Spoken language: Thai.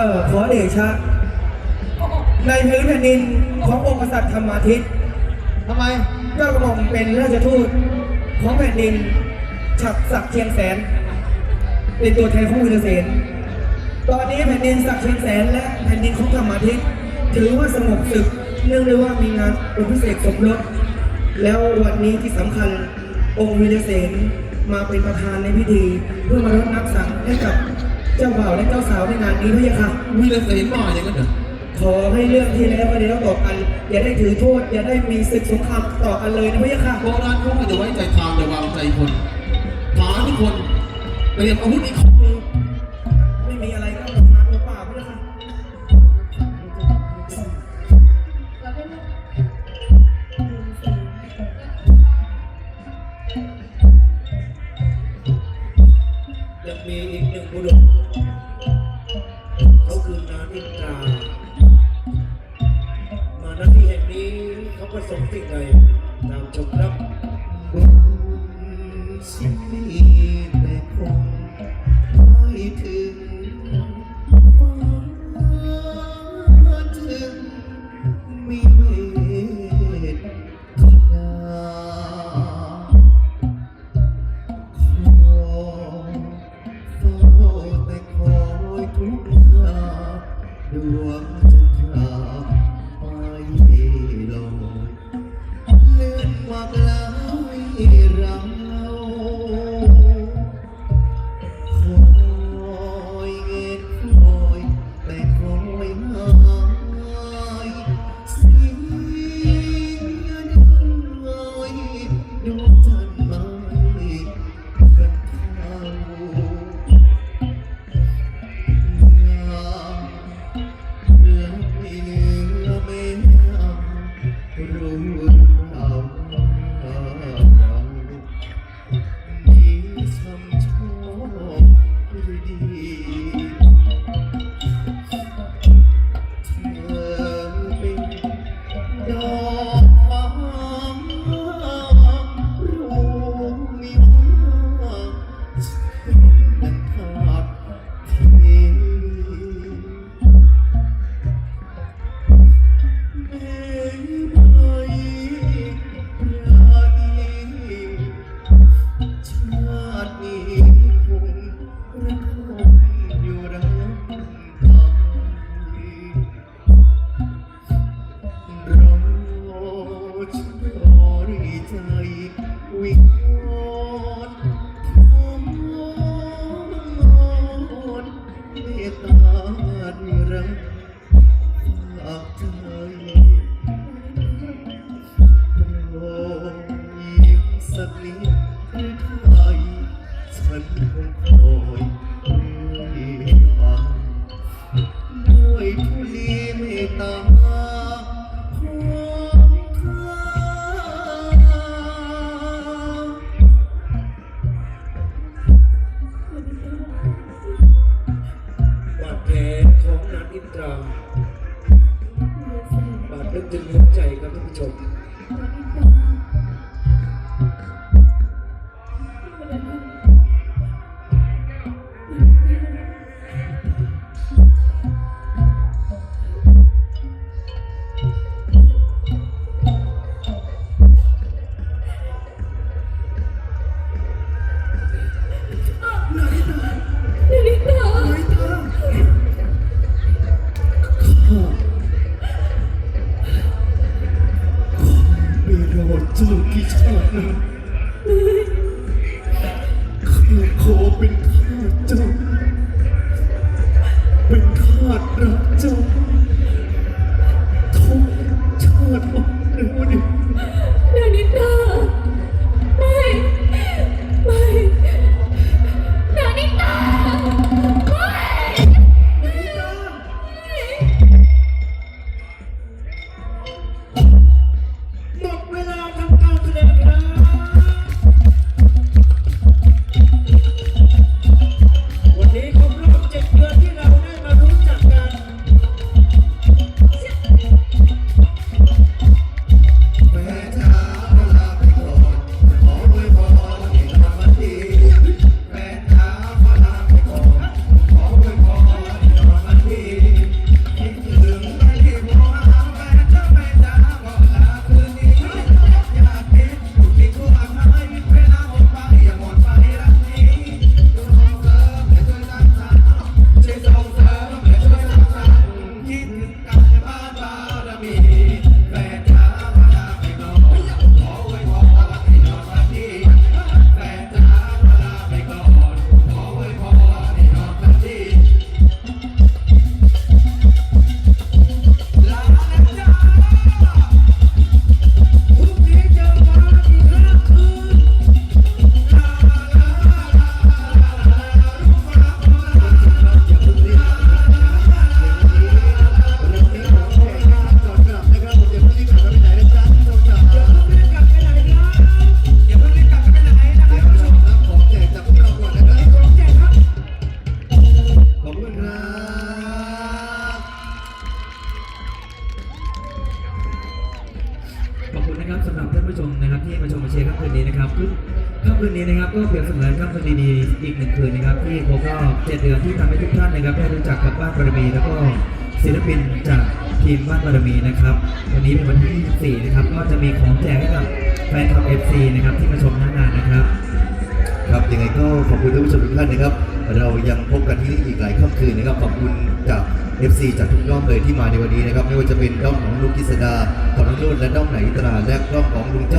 ออขอเดชะ ในพื้นแผ่นดินขององค์กษัตริย์ธรรมาทิตย์ทำไมเจ้ากระหม่อมเป็นราชทูตของแผ่นดินฉับศักดิ์เชียงแสน เป็นตัวแทนของวิรเสนตอนนี้แผ่นดินศักดิ์เชียงแสนและแผ่นดินของธรรมาทิตย์ถือว่าสงบศึกเนื่องด้วยว่ามีงานอภิเษกสมรสแล้ววันนี้ที่สำคัญองค์วิรเสนมาเป็นประธานในพิธี เพื่อมารดนับสั่งให้กับ เจ้าบ่าวและเจ้าสาวในงานนี้พะยะค่ะ วีรเสนมาอย่างนั้นเหรอขอให้เรื่องที่แล้วไม่ได้ต้องต่อกัน อย่าได้ถือโทษ อย่าได้มีศึกสงครามต่อกันเลยนะพะยะค่ะโบราณเขาก็จะไว้ใจทางจะวางใจคนฐานทุกคนเตรียมอาวุธอีกของ นานิตรามาณที่แห่งนี้เขาประสงค์สิ่งใดตามชมครับฉันมีแต่คงไม่ถือ ด ของนานิตราบาดลึกถึงหัวใจครับท่านผู้ชมไม่ ข้าขอเป็นข้าเจ้า เป็นข้ารักเจ้าทุกชาติมาในวันนี้ ค่ำคืนนี้นะครับคือค่ำคืนนี้นะครับก็เปรียบเสมือนค่ำคืนดีๆอีกหนึ่งคืนนะครับที่ครบรอบเจ็ดเดือนที่ทำให้ทุกท่านนะครับได้รู้จักกับบ้านบารมี แล้วก็ศิลปินจากทีมบ้านบารมีนะครับวันนี้เป็นวันที่24นะครับก็จะมีของแจกให้กับแฟนคลับ FC นะครับที่มาชมหน้างานนะครับ ครับยังไงก็ขอบคุณท่านผู้ชมทุกท่านนะครับ เรายังพบกันที่อีกหลายค่ำคืนนะครับขอบคุณจาก FC จากทุกด้อมเลยที่มาในวันนี้นะครับ ไม่ว่าจะเป็นด้อมของลูกกิษดาของน้องนุ่นและด้อมไหนตราและด้อมของลุงเจ้า